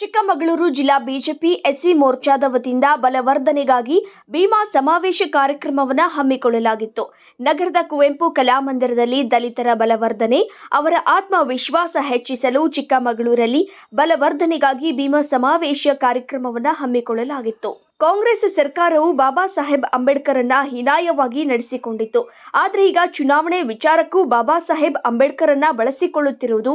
ಚಿಕ್ಕಮಗಳೂರು ಜಿಲ್ಲಾ BJP SC ಮೋರ್ಚಾದ ವತಿಯಿಂದ ಬಲವರ್ಧನೆಗಾಗಿ ಭೀಮಾ ಸಮಾವೇಶ ಕಾರ್ಯಕ್ರಮವನ್ನು ಹಮ್ಮಿಕೊಳ್ಳಲಾಗಿತ್ತು. ನಗರದ ಕುವೆಂಪು ಕಲಾಮಂದಿರದಲ್ಲಿ ದಲಿತರ ಬಲವರ್ಧನೆ, ಅವರ ಆತ್ಮವಿಶ್ವಾಸ ಹೆಚ್ಚಿಸಲು ಚಿಕ್ಕಮಗಳೂರಲ್ಲಿ ಬಲವರ್ಧನೆಗಾಗಿ ಭೀಮಾ ಸಮಾವೇಶ ಕಾರ್ಯಕ್ರಮವನ್ನು ಹಮ್ಮಿಕೊಳ್ಳಲಾಗಿತ್ತು. ಕಾಂಗ್ರೆಸ್ ಸರ್ಕಾರವು ಬಾಬಾ ಸಾಹೇಬ್ ಅಂಬೇಡ್ಕರನ್ನ ಹೀನಾಯವಾಗಿ ನಡೆಸಿಕೊಂಡಿತ್ತು. ಆದರೆ ಈಗ ಚುನಾವಣೆ ವಿಚಾರಕ್ಕೂ ಬಾಬಾ ಸಾಹೇಬ್ ಅಂಬೇಡ್ಕರನ್ನ ಬಳಸಿಕೊಳ್ಳುತ್ತಿರುವುದು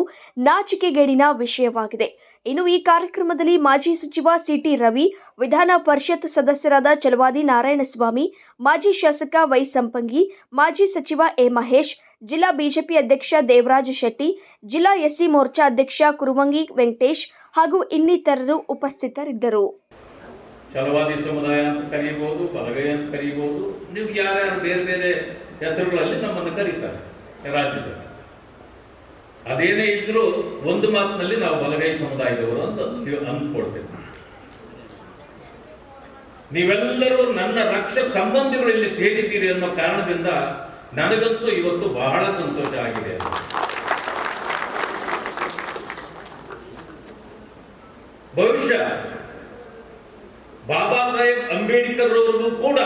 ನಾಚಿಕೆಗೇಡಿನ ವಿಷಯವಾಗಿದೆ. ಇನ್ನು ಈ ಕಾರ್ಯಕ್ರಮದಲ್ಲಿ ಮಾಜಿ ಸಚಿವ ಸಿಟಿ ರವಿ, ವಿಧಾನ ಪರಿಷತ್ ಸದಸ್ಯರಾದ ಚಲವಾದಿ ನಾರಾಯಣಸ್ವಾಮಿ, ಮಾಜಿ ಶಾಸಕ ವೈ ಸಂಪಂಗಿ, ಮಾಜಿ ಸಚಿವ ಎ ಮಹೇಶ್, ಜಿಲ್ಲಾ ಬಿಜೆಪಿ ಅಧ್ಯಕ್ಷ ದೇವರಾಜ ಶೆಟ್ಟಿ, ಜಿಲ್ಲಾ ಎಸ್ಸಿ ಮೋರ್ಚಾ ಅಧ್ಯಕ್ಷ ಕುರುವಂಗಿ ವೆಂಕಟೇಶ್ ಹಾಗೂ ಇನ್ನಿತರರು ಉಪಸ್ಥಿತರಿದ್ದರು. ಚಲವಾದಿ ಸಮುದಾಯ ಅಂತ ಬಲಗೈ ಅಂತ ನೀವು ಯಾರ್ಯಾರು ಬೇರೆ ಬೇರೆ ಹೆಸರುಗಳಲ್ಲಿ ನಮ್ಮನ್ನು ಕರೀತಾರೆ ರಾಜ್ಯದಲ್ಲಿ. ಅದೇನೇ ಇದ್ರೂ ಒಂದು ಮಾತಿನಲ್ಲಿ ನಾವು ಬಲಗೈ ಸಮುದಾಯದವರು ಅಂತ ಅಂದ್ಕೊಳ್ತೇವೆ. ನೀವೆಲ್ಲರೂ ನನ್ನ ರಕ್ಷ ಸಂಬಂಧಿಗಳು ಇಲ್ಲಿ ಸೇರಿದ್ದೀರಿ ಅನ್ನೋ ಕಾರಣದಿಂದ ನನಗಂತೂ ಇವತ್ತು ಬಹಳ ಸಂತೋಷ ಆಗಿದೆ. ಭವಿಷ್ಯ, ಬಾಬಾ ಸಾಹೇಬ್ ಅಂಬೇಡ್ಕರ್ ಅವರಿಗೂ ಕೂಡ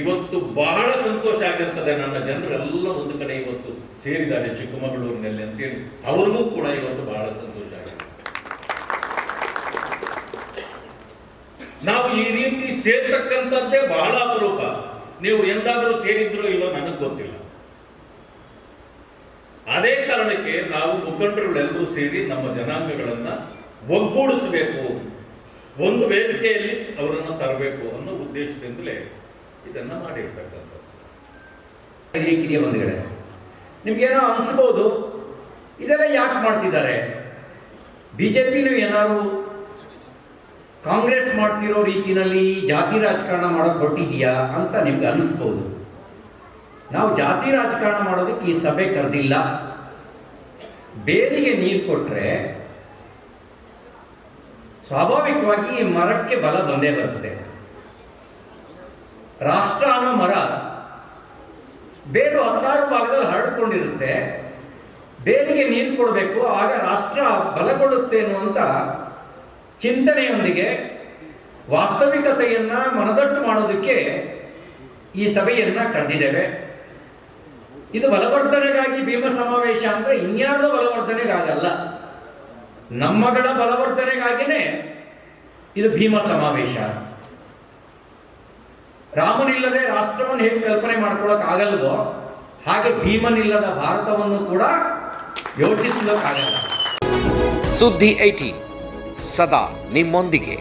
ಇವತ್ತು ಬಹಳ ಸಂತೋಷ ಆಗಿರ್ತದೆ ನನ್ನ ಜನರೆಲ್ಲ ಒಂದು ಕಡೆ ಇವತ್ತು ಸೇರಿದ್ದಾರೆ ಚಿಕ್ಕಮಗಳೂರಿನಲ್ಲಿ ಅಂತೇಳಿ. ಅವ್ರಿಗೂ ಕೂಡ ಇವತ್ತು ಬಹಳ ಸಂತೋಷ ಆಗಿದೆ. ನಾವು ಈ ರೀತಿ ಸೇರ್ತಕ್ಕಂಥದ್ದೇ ಬಹಳ ಅಪರೂಪ. ನೀವು ಎಂದಾದರೂ ಸೇರಿದ್ರೋ ಇಲ್ಲೋ ನನಗೆ ಗೊತ್ತಿಲ್ಲ. ಅದೇ ಕಾರಣಕ್ಕೆ ನಾವು ಮುಖಂಡರುಗಳೆಲ್ಲರೂ ಸೇರಿ ನಮ್ಮ ಜನಾಂಗಗಳನ್ನ ಒಗ್ಗೂಡಿಸಬೇಕು. ಒಂದು ವೇದಿಕೆಯಲ್ಲಿ ಅವರನ್ನು ತರಬೇಕು ಅನ್ನೋ ಉದ್ದೇಶದಿಂದಲೇ ಇದನ್ನ ಮಾಡಿರ್ತಕ್ಕಂಥದ್ದು. ಕಿರಿಯ ಬಂಧುಗಳೇ, ನಿಮ್ಗೇನೋ ಅನಿಸ್ಬೋದು? ಇದೆಲ್ಲ ಯಾಕೆ ಮಾಡ್ತಿದ್ದಾರೆ? ಬಿ ಜೆ ಪಿನೂ ಏನಾದ್ರು ಕಾಂಗ್ರೆಸ್ ಮಾಡ್ತಿರೋ ರೀತಿಯಲ್ಲಿ ಜಾತಿ ರಾಜಕಾರಣ ಮಾಡೋಕೆ ಹೊಟ್ಟಿದೆಯಾ ಅಂತ ನಿಮ್ಗೆ ಅನಿಸ್ಬೋದು? ನಾವು ಜಾತಿ ರಾಜಕಾರಣ ಮಾಡೋದಕ್ಕೆ ಈ ಸಭೆ ಕರೆದಿಲ್ಲ. ಬೇರಿಗೆ ನೀರು ಕೊಟ್ಟರೆ ಸ್ವಾಭಾವಿಕವಾಗಿ ಮರಕ್ಕೆ ಬಲ ಬಂದೇ ಬರುತ್ತೆ. ರಾಷ್ಟ್ರ ಅನ್ನೋ ಮರ ಬೇರು ಹತ್ತಾರು ಭಾಗದಲ್ಲಿ ಹರಡಿಕೊಂಡಿರುತ್ತೆ. ಬೇರಿಗೆ ನೀರು ಕೊಡಬೇಕು, ಆಗ ರಾಷ್ಟ್ರ ಬಲಗೊಳ್ಳುತ್ತೆ ಅನ್ನುವಂಥ ಚಿಂತನೆಯೊಂದಿಗೆ ವಾಸ್ತವಿಕತೆಯನ್ನು ಮನದಟ್ಟು ಮಾಡೋದಕ್ಕೆ ಈ ಸಭೆಯನ್ನು ಕರೆದಿದ್ದೇವೆ. ಇದು ಬಲವರ್ಧನೆಗಾಗಿ ಭೀಮ ಸಮಾವೇಶ ಅಂದರೆ ಇನ್ಯಾರ್ದೋ ಬಲವರ್ಧನೆಗಾಗಲ್ಲ. ನಮ್ಮಗಳ ಬಲವರ್ಧನೆಗಾಗಿನೇ ಇದು ಭೀಮ ಸಮಾವೇಶ. ರಾಮನಿಲ್ಲದೆ ರಾಷ್ಟ್ರವನ್ನು ಹೇಗೆ ಕಲ್ಪನೆ ಮಾಡ್ಕೊಳಕ್ ಆಗಲ್ವೋ ಹಾಗೆ ಭೀಮನಿಲ್ಲದ ಭಾರತವನ್ನು ಕೂಡ ಯೋಚಿಸಲಕ್ಕಾಗಲ್ಲ. ಸುದ್ದಿ ಐಟಿ ಸದಾ ನಿಮ್ಮೊಂದಿಗೆ.